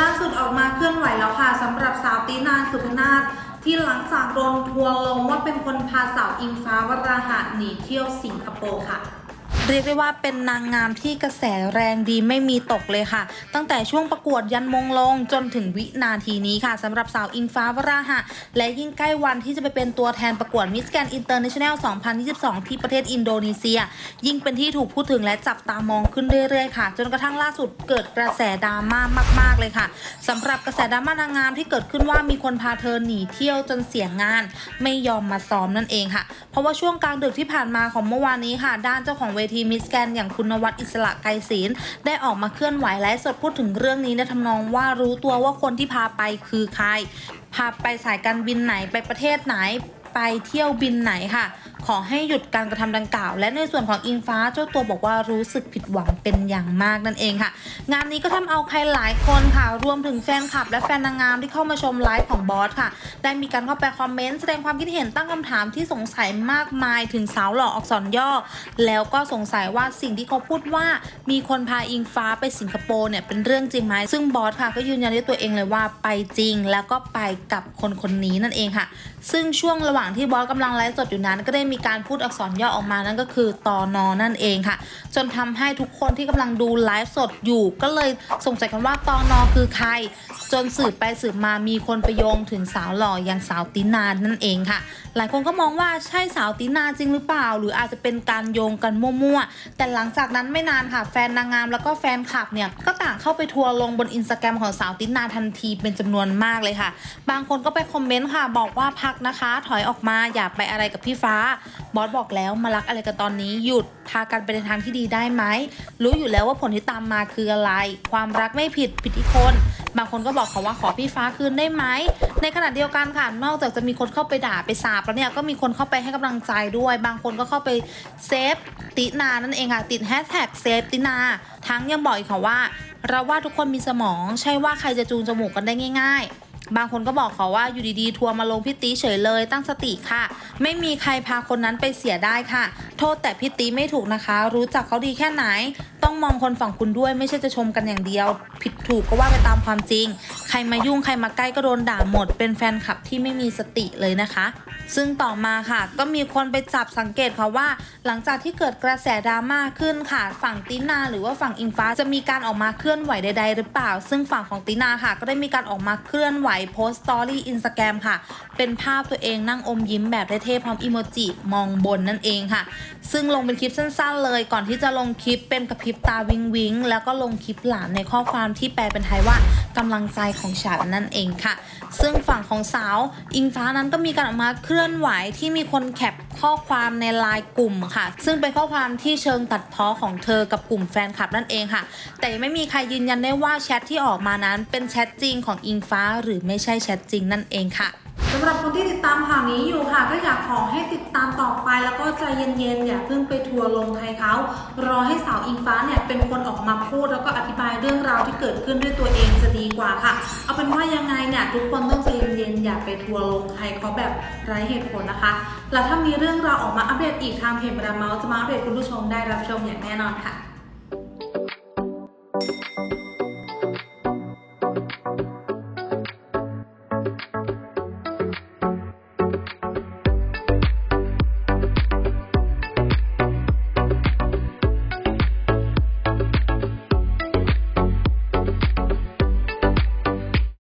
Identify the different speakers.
Speaker 1: ล่าสุดออกมาเคลื่อนไหวแล้วค่ะสำหรับสาวตีนานสุพนาศที่หลังจากโดนทัวร์ลงว่าเป็นคนพาสาวอิงฟ้าวราหะหนีเที่ยวสิงคโปร์ค่ะ เรียกได้ว่าเป็นนางงามที่กระแสแรงดีไม่มีตกเลยค่ะ ตั้งแต่ช่วงประกวดยันมงลงจนถึงวินาทีนี้ค่ะสำหรับสาวอิงฟ้าวราหะ และยิ่งใกล้วันที่จะไปเป็นตัวแทนประกวดมิสแกนอินเตอร์เนชั่นแนล 2022 ที่ประเทศอินโดนีเซีย ยิ่งเป็นที่ถูกพูดถึงและจับตามองขึ้นเรื่อยๆค่ะ จนกระทั่งล่าสุดเกิดกระแสดราม่ามาก ๆเลยค่ะสำหรับกระแสดราม่านางงามที่เกิดขึ้นว่ามีคนพาเธอหนีเที่ยวจนเสียงาน ไม่ยอมมาซ้อมนั่นเองค่ะ เพราะว่าช่วงกลางดึกที่ผ่านมาของเมื่อวานนี้ค่ะ ด้านเจ้าของเวทีีมิสแกนอย่างคุณนวัดอิสระไกรศีลได้ออกมาเคลื่อนไหวไลฟ์สดพูดถึงเรื่องนี้ในทำนองว่ารู้ตัวว่าคนที่พาไปคือใครพาไปสายการบินไหนไปประเทศไหน ไปเที่ยวบินไหนค่ะ ขอให้หยุดการกระทำดังกล่าว และในส่วนของอิงฟ้าเจ้าตัวบอกว่ารู้สึกผิดหวังเป็นอย่างมากนั่นเองค่ะ งานนี้ก็ทำเอาใครหลายคนค่ะ รวมถึงแฟนคลับ และแฟนนางงามที่เข้ามาชมไลฟ์ของบอสค่ะ ได้มีการเข้าไปคอมเมนต์แสดงความคิดเห็นตั้งคำถามที่สงสัยมากมายถึงสาวหล่ออักษรย่อ แล้วก็สงสัยว่าสิ่งที่เขาพูดว่า มีคนพาอิงฟ้าไปสิงคโปร์เนี่ยเป็นเรื่องจริงไหมซึ่งบอสค่ะก็ยืนยันด้วยตัวเองเลยว่าไปจริงแล้วก็ไปกับคนคนนี้นั่นเองค่ะ ซึ่งช่วงระหว่างที่บอสกำลังไลฟ์สดอยู่นั้น ก็ได้มีการพูดอักษรย่อออกมานั่นก็คือตอนอนั่นเองค่ะ จนทำให้ทุกคนที่กำลังดูไลฟ์สดอยู่ ก็เลยสงสัยกันว่าตอนอคือใคร จนสืบไปสืบมามีคนไปโยงถึงสาวหล่ออย่างสาวตินานั่นเองค่ะ หลายคนก็มองว่าใช่สาวตินาจริงหรือเปล่า หรืออาจจะเป็นการโยงกันมั่วๆแต่หลังจากนั้นไม่นานค่ะ แฟนนางงามแล้วก็แฟนคลับเนี่ยก็ต่างเข้าไปทัวร์ลงบนอินสตาแกรมของสาวตินาทันทีเป็นจำนวนมากเลยค่ะ บางคนก็ไปคอมเมนต์ค่ะ บอกว่าพักนะคะ ถอยออกอกมาอย่าไปอะไรกับพี่ฟ้า บอสบอกแล้วมารักอะไรกันตอนนี้หยุดพากันไปในทางที่ดีได้ไหมรู้อยู่แล้วว่าผลที่ตามมาคืออะไร ความรักไม่ผิดผิดที่คนบางคนก็บอกเขาว่าขอพี่ฟ้าคืนได้ไหม ในขณะเดียวกันค่ะ นอกจากจะมีคนเข้าไปด่าไปสาบแล้วเนี่ย ก็มีคนเข้าไปให้กำลังใจด้วย บางคนก็เข้าไปเซฟตินานั่นเองค่ะ ติดแฮชแท็กเซฟตินา ทั้งยังบอกอีกค่ะว่า เราว่าทุกคนมีสมอง ใช่ว่าใครจะจูงจมูกกันได้ง่าย ๆ บางคนก็บอกเขาว่าอยู่ดีๆ ทัวร์มาลงพี่ตีเฉยเลย ตั้งสติค่ะ ไม่มีใครพาคนนั้นไปเสียได้ค่ะ โทษแต่พี่ตีไม่ถูกนะคะ รู้จักเขาดีแค่ไหน ต้องมองคนฝั่งคุณด้วยไม่ใช่จะชมกันอย่างเดียว ผิดถูกก็ว่าไปตามความจริง ใครมายุ่งใครมาใกล้ก็โดนด่าหมด เป็นแฟนคลับที่ไม่มีสติเลยนะคะ ซึ่งต่อมาค่ะ ก็มีคนไปจับสังเกตค่ะว่า หลังจากที่เกิดกระแสดราม่าขึ้นค่ะ ฝั่งตินาหรือว่าฝั่งอิงฟ้าจะมีการออกมาเคลื่อนไหวใด ๆ หรือเปล่า ซึ่งฝั่งของตินาค่ะ ก็ได้มีการออกมาเคลื่อนไหวโพสต์สตอรี่อินสตาแกรมค่ะ เป็นภาพตัวเองนั่งอมยิ้มแบบเท่ๆพร้อมอีโมจิมองบนนั่นเองค่ะ ซึ่งลงเป็นคลิปสั้นๆ เลยก่อนที่จะลงคลิปเป็นกระพริบตาวิงวิงแล้วก็ลงคลิปหลานในข้อความที่แปลเป็นไทยว่า กำลังใจของฉันนั่นเองค่ะ ซึ่งฝั่งของสาวอิงฟ้านั้นก็มีการออกมาเคลื่อนไหวที่มีคนแคปข้อความในไลน์กลุ่มค่ะ ซึ่งเป็นข้อความที่เชิงตัดพ้อของเธอกับกลุ่มแฟนคลับนั่นเองค่ะ แต่ไม่มีใครยืนยันได้ว่าแชทที่ออกมานั้นเป็นแชทจริงของอิงฟ้าหรือไม่ใช่แชทจริงนั่นเองค่ะ สำหรับคนที่ติดตามข่าวนี้อยู่ค่ะ ก็อยากขอให้ติดตามต่อไป แล้วก็ใจเย็นๆอย่าเพิ่งไปทัวลงใครเขารอให้สาวอิงฟ้าเนี่ยเป็นคนออกมาพูดแล้วก็อธิบายเรื่องราวที่เกิดขึ้นด้วยตัวเองจะดีกว่าค่ะ เอาเป็นว่ายังไงเนี่ยทุกคนต้องใจเย็นๆอย่าไปทัวลงใครเขาแบบไร้เหตุผลนะคะ แล้วถ้ามีเรื่องราวออกมาอัปเดตอีกทางเพจมรามเมาส์จะมาอัปเดตคุณผู้ชมได้รับชมอย่างแน่นอนค่ะ Thank you.